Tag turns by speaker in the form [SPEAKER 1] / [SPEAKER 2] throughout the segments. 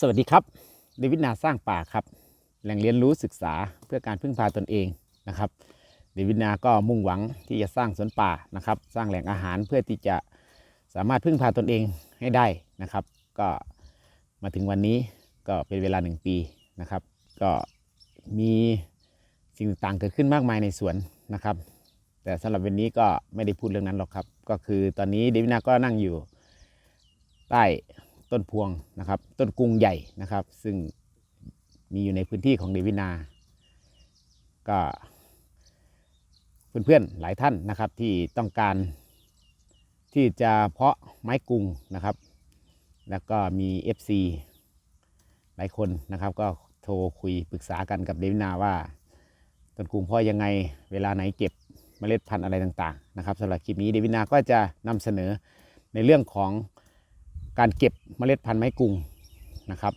[SPEAKER 1] สวัสดีครับเดวิดนาสร้างป่าครับ แหล่งเรียนรู้ศึกษาเพื่อการพึ่งพาตนเองนะครับเดวิดนาก็มุ่งหวังที่จะสร้างสวนป่านะครับ สร้างแหล่งอาหารเพื่อที่จะสามารถพึ่งพาตนเองให้ได้นะครับ ก็มาถึงวันนี้ก็เป็นเวลาหนึ่งปีนะครับ ก็มีสิ่งต่างเกิดขึ้นมากมายในสวนนะครับ แต่สำหรับวันนี้ก็ไม่ได้พูดเรื่องนั้นหรอกครับ ก็คือตอนนี้เดวิดนาก็นั่งอยู่ใต้ ต้นพวงนะครับ ต้นกรุงใหญ่นะครับ ซึ่งมีอยู่ในพื้นที่ของเดวินา ก็เพื่อนๆหลายท่านนะครับที่ต้องการที่จะเพาะไม้กรุงนะครับ แล้วก็มี FC หลายคนนะครับ ก็โทรคุยปรึกษากันกับเดวินาว่าต้นกรุงเพาะยังไงเวลาไหนเก็บเมล็ดพันธุ์อะไรต่างๆนะครับสำหรับคลิปนี้เดวินาก็จะนำเสนอในเรื่องของ การเก็บเมล็ดพันธุ์ไม้กรุงนะครับ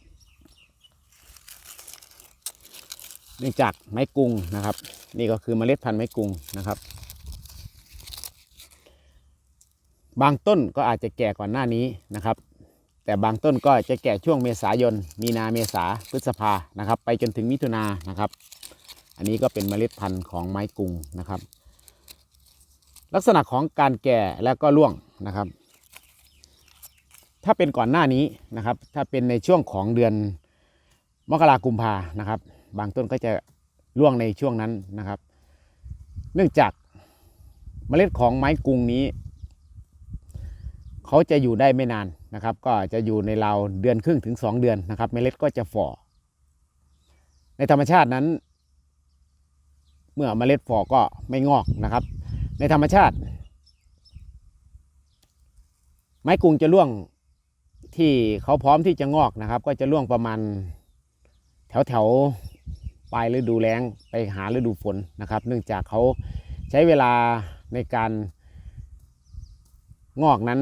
[SPEAKER 1] เนื่องจากไม้กรุงนะครับ นี่ก็คือเมล็ดพันธุ์ไม้กรุงนะครับ บางต้นก็อาจจะแก่ก่อนหน้านี้นะครับ แต่บางต้นก็จะแก่ช่วงเมษายน มีนาเมษาพฤษภานะครับ ไปจนถึงมิถุนานะครับ อันนี้ก็เป็นเมล็ดพันธุ์ของไม้กรุงนะครับ ลักษณะของการแก่แล้วก็ร่วงนะครับ ถ้าเป็นก่อนหน้านี้นะครับ ถ้าเป็นในช่วงของเดือนมกรากุมภานะครับ บางต้นก็จะร่วงในช่วงนั้นนะครับ เนื่องจากเมล็ดของไม้กุงนี้ เขาจะอยู่ได้ไม่นานนะครับ ก็จะอยู่ในราวเดือนครึ่งถึง 2 เดือนนะครับ เมล็ดก็จะฝ่อในธรรมชาตินั้น เมื่อเมล็ดฝ่อก็ไม่งอกนะครับ ในธรรมชาติ ไม้กุงจะร่วง ที่เขาพร้อมที่จะงอกนะครับ ก็จะร่วงประมาณ แถวแถวๆปลายฤดูแล้งไปหาฤดูฝนนะครับ เนื่องจากเขาใช้เวลาในการงอกนั้น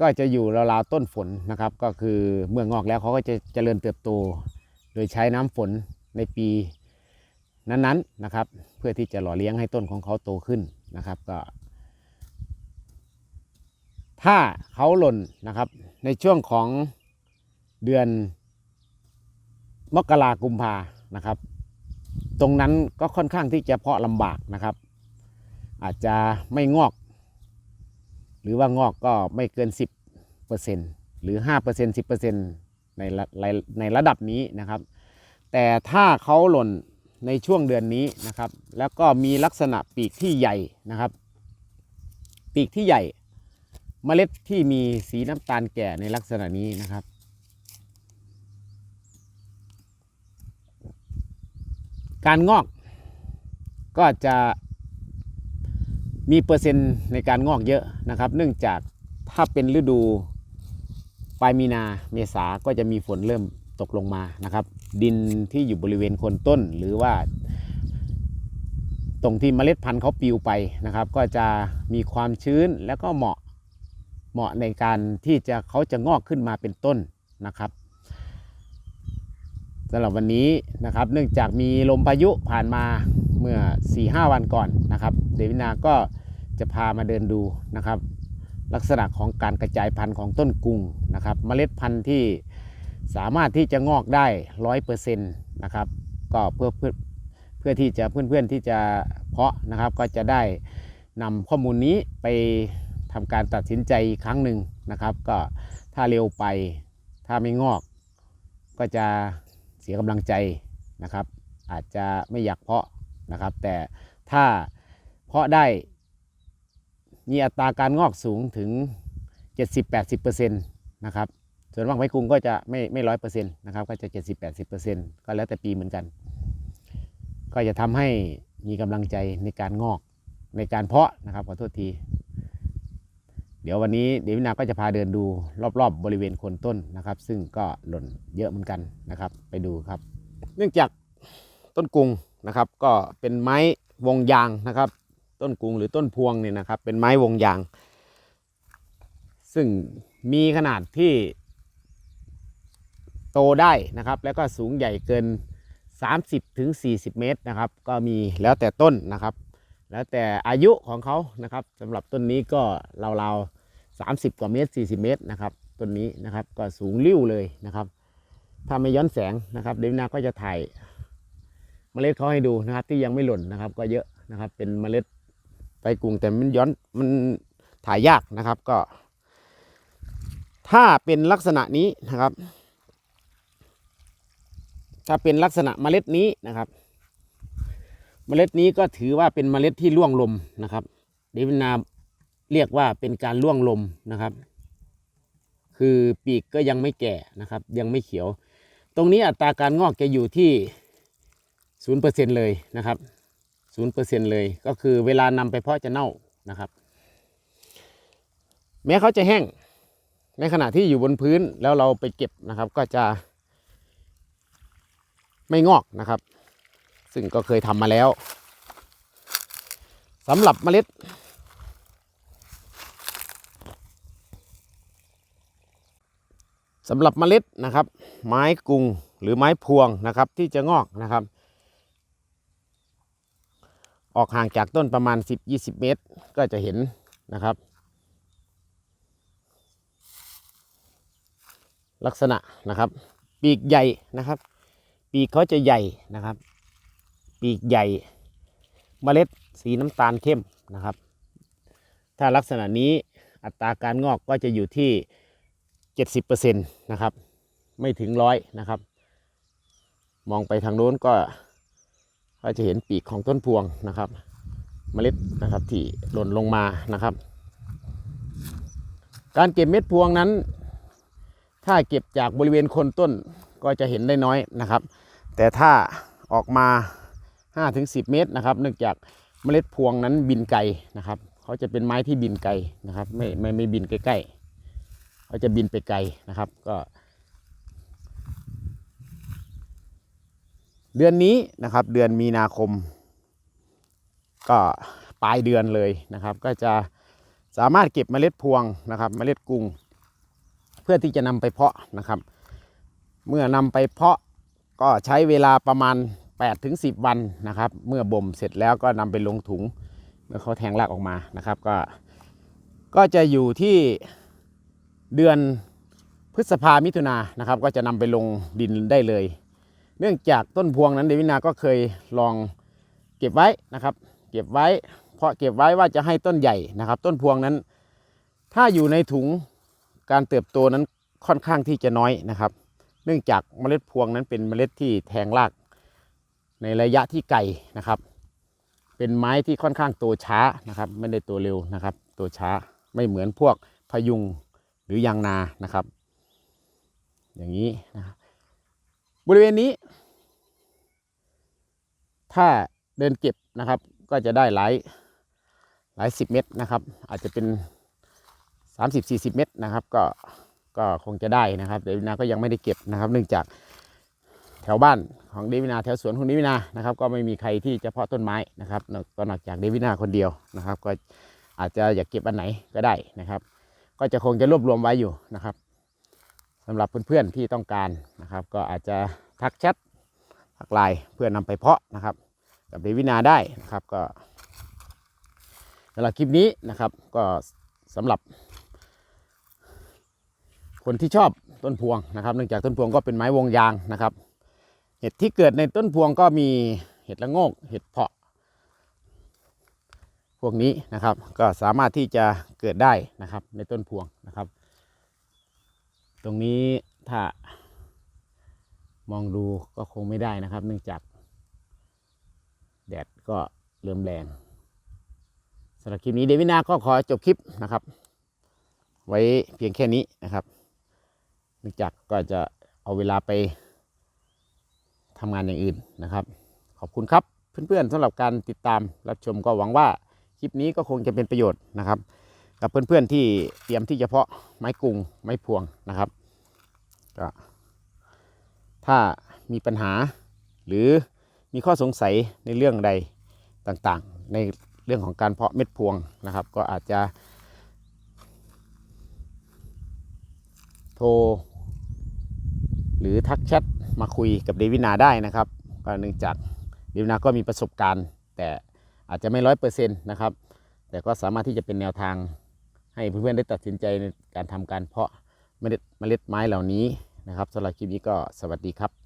[SPEAKER 1] ก็จะอยู่ราวๆต้นฝนนะครับ ก็คือเมื่องอกแล้วเขาก็จะเจริญเติบโต โดยใช้น้ำฝนในปีนั้นๆนะครับ เพื่อที่จะหล่อเลี้ยงให้ต้นของเขาโตขึ้นนะครับ ก็ ถ้าเขาหล่นนะครับ ในช่วงของเดือนมกรากุมภานะครับ ตรงนั้นก็ค่อนข้างที่จะเพาะลำบากนะครับ อาจจะไม่งอก หรือว่างอกก็ไม่เกิน 10%หรือ 5% 10%ในระในในระดับนี้นะครับ แต่ถ้าเขาหล่นในช่วงเดือนนี้นะครับ แล้วก็มีลักษณะปีกที่ใหญ่นะครับ ปีกที่ใหญ่ เมล็ดที่มีสีน้ำตาลแก่ในลักษณะนี้นะครับ การงอกก็จะมีเปอร์เซ็นต์ในการงอกเยอะนะครับ เนื่องจากถ้าเป็นฤดูปลายมีนาเมษาก็จะมีฝนเริ่มตกลงมานะครับ ดินที่อยู่บริเวณโคนต้นหรือว่า ตรงที่เมล็ดพันธุ์เขาปลิวไปนะครับ ก็จะมีความชื้นแล้วก็เหมาะ เหมาะในการที่จะเขาจะงอกขึ้นมาเป็นต้นนะครับสำหรับวันนี้นะครับ เนื่องจากมีลมพายุผ่านมาเมื่อ 4-5 วันก่อนนะครับ เดวินาก็จะพามาเดินดูนะครับ ลักษณะของการกระจายพันธุ์ของต้นกรุงนะครับเมล็ดพันธุ์ที่สามารถที่จะงอกได้ร้อยเปอร์เซ็นต์นะครับก็เพื่อเพื่อเพื่อที่จะเพื่อนๆที่จะเพาะนะครับ ก็จะได้นำข้อมูลนี้ไป ทำการตัดสินใจอีกครั้งหนึ่งนะครับ ก็ถ้าเร็วไปถ้าไม่งอก ก็จะเสียกำลังใจนะครับ อาจจะไม่อยากเพาะนะครับ แต่ถ้าเพาะได้มีอัตราการงอกสูงถึง 70-80%นะครับส่วนว่างไม้กรุงก็จะไม่ไม่ร้อยเปอร์เซ็นต์นะครับก็จะ70-80%ก็แล้วแต่ปีเหมือนกัน ก็จะทำให้มีกำลังใจในการงอกในการเพาะนะครับขอโทษที เดี๋ยววันนี้เดวินาก็จะพาเดินดูรอบๆบบริเวณโคนต้นนะครับ ซึ่งก็หล่นเยอะเหมือนกันนะครับ ไปดูครับ เนื่องจากต้นกุงนะครับ ก็เป็นไม้วงยางนะครับ ต้นกุงหรือต้นพวงเนี่ยนะครับ เป็นไม้วงยาง ซึ่งมีขนาดที่โตได้นะครับ แล้วก็สูงใหญ่เกิน 30ถึง40เมตรนะครับ ก็มีแล้วแต่ต้นนะครับแล้วแต่อายุของเขานะครับสำหรับต้นนี้ก็ราวๆ 30 กว่าเมตร 40 เมตรนะครับต้นนี้นะครับก็สูงริ้วเลยนะครับถ้าไม่ย้อนแสงนะครับ เดวินาก็จะถ่ายเมล็ดเขาให้ดูนะครับ ที่ยังไม่หล่นนะครับ ก็เยอะนะครับ เป็นเมล็ดไตกุ้งแต่มันย้อนมันถ่ายยากนะครับก็ ถ้าเป็นลักษณะนี้นะครับ ถ้าเป็นลักษณะเมล็ดนี้นะครับ เมล็ดนี้ก็ถือว่าเป็นเมล็ดที่ร่วงลมนะครับ เดวินา เรียกว่าเป็นการร่วงลมนะครับ คือปีกก็ยังไม่แก่นะครับ ยังไม่เขียว ตรงนี้อัตราการงอกจะอยู่ที่ศูนย์เปอร์เซ็นเลยนะครับศูนย์เปอร์เซ็นเลยก็คือเวลานำไปเพาะจะเน่านะครับ แม้เขาจะแห้งในขณะที่อยู่บนพื้นแล้วเราไปเก็บนะครับ ก็จะไม่งอกนะครับ ซึ่งก็เคยทำมาแล้วสำหรับเมล็ด สำหรับเมล็ดนะครับ ไม้กุงหรือไม้พวงนะครับที่จะงอกนะครับ ออกห่างจากต้นประมาณ 10-20 เมตร ก็จะเห็นนะครับ ลักษณะนะครับ ปีกใหญ่นะครับ ปีกเขาจะใหญ่นะครับ ปีกใหญ่ เมล็ดสีน้ำตาลเข้มนะครับ ถ้าลักษณะนี้อัตราการงอกก็จะอยู่ที่ 70%นะครับ ไม่ถึงร้อยนะครับ มองไปทางโน้นก็ก็จะเห็นปีกของต้นพวงนะครับ เมล็ดนะครับที่หล่นลงมานะครับ การเก็บเม็ดพวงนั้น ถ้าเก็บจากบริเวณคนต้นก็จะเห็นได้น้อยนะครับ แต่ถ้าออกมา 5-10 เมตรนะครับเนื่องจากเมล็ดพวงนั้นบินไกลนะครับเขาจะเป็นไม้ที่บินไกลนะครับ ไม่ไม่ไม่บินใกล้ๆ เขาจะบินไปไกลนะครับ ก็ เดือนนี้นะครับ เดือนมีนาคม ก็ปลายเดือนเลยนะครับ ก็จะสามารถเก็บเมล็ดพวงนะครับ เมล็ดกุ้ง เพื่อที่จะนำไปเพาะนะครับ เมื่อนำไปเพาะก็ใช้เวลาประมาณ8ถึง10 วันนะครับ เมื่อบ่มเสร็จแล้วก็นำไปลงถุงเมื่อเขาแทงรากออกมานะครับ ก็ก็จะอยู่ที่ เดือนพฤษภามิถุนานะครับ ก็จะนำไปลงดินได้เลย เนื่องจากต้นพวงนั้นเดวินาก็เคยลองเก็บไว้นะครับ เก็บไว้ เพราะเก็บไว้ว่าจะให้ต้นใหญ่นะครับ ต้นพวงนั้น ถ้าอยู่ในถุงการเติบโตนั้นค่อนข้างที่จะน้อยนะครับ เนื่องจากเมล็ดพวงนั้นเป็นเมล็ดที่แทงรากในระยะที่ไกลนะครับ เป็นไม้ที่ค่อนข้างโตช้านะครับ ไม่ได้โตเร็วนะครับ โตช้าไม่เหมือนพวกพยุง หรือยางนานะครับ อย่างนี้นะครับบริเวณนี้ ถ้าเดินเก็บนะครับ ก็จะได้หลายหลายสิบเมตรนะครับ อาจจะเป็น 30-40 เมตรนะครับ ก็ก็คงจะได้นะครับเดวินาก็ยังไม่ได้เก็บนะครับ เนื่องจากแถวบ้านของเดวินาแถวสวนของเดวินานะครับ ก็ไม่มีใครที่จะเพาะต้นไม้นะครับก็นอกจากเดวินาคนเดียวนะครับ ก็อาจจะอยากเก็บอันไหนก็ได้นะครับ ก็จะคงจะรวบรวมไว้อยู่นะครับสำหรับเพื่อนๆที่ต้องการนะครับ ก็อาจจะทักแชททักไลน์เพื่อนำไปเพาะนะครับ กับเดวินาได้นะครับก็สำหรับคลิปนี้นะครับก็สำหรับ คนที่ชอบต้นพวงนะครับ เนื่องจากต้นพวงก็เป็นไม้วงยางนะครับ เห็ดที่เกิดในต้นพวงก็มีเห็ดละโงก เห็ดเพาะ พวกนี้นะครับ ก็สามารถที่จะเกิดได้นะครับ ในต้นพวงนะครับ ตรงนี้ถ้ามองดูก็คงไม่ได้นะครับ เนื่องจาก แดดก็เริ่มแรงสำหรับคลิปนี้เดวินาก็ขอจบคลิปนะครับ ไว้เพียงแค่นี้นะครับ เนื่องจากก็จะเอาเวลาไปทำงานอย่างอื่นนะครับ ขอบคุณครับเพื่อนๆสำหรับการติดตามรับชมก็หวังว่า ลิปนี้ก็คงจะเป็นประโยชน์นะครับ กับเพื่อนๆที่เตรียมที่จะเพาะไม้กุงไม้พวงนะครับก็ถ้ามีปัญหาหรือมีข้อสงสัยในเรื่องใดต่างๆ ในเรื่องของการเพาะเม็ดพวงนะครับ ก็อาจจะ โทร หรือทักแชทมาคุยกับเดวินาได้นะครับก็เนื่องจากเดวินาก็มีประสบการณ์แต่ อาจจะไม่ร้อยเปอร์เซ็นต์นะครับ แต่ก็สามารถที่จะเป็นแนวทางให้เพื่อนๆได้ตัดสินใจในการทำการเพาะเมล็ดเมล็ดไม้เหล่านี้นะครับสำหรับคลิปนี้ก็สวัสดีครับ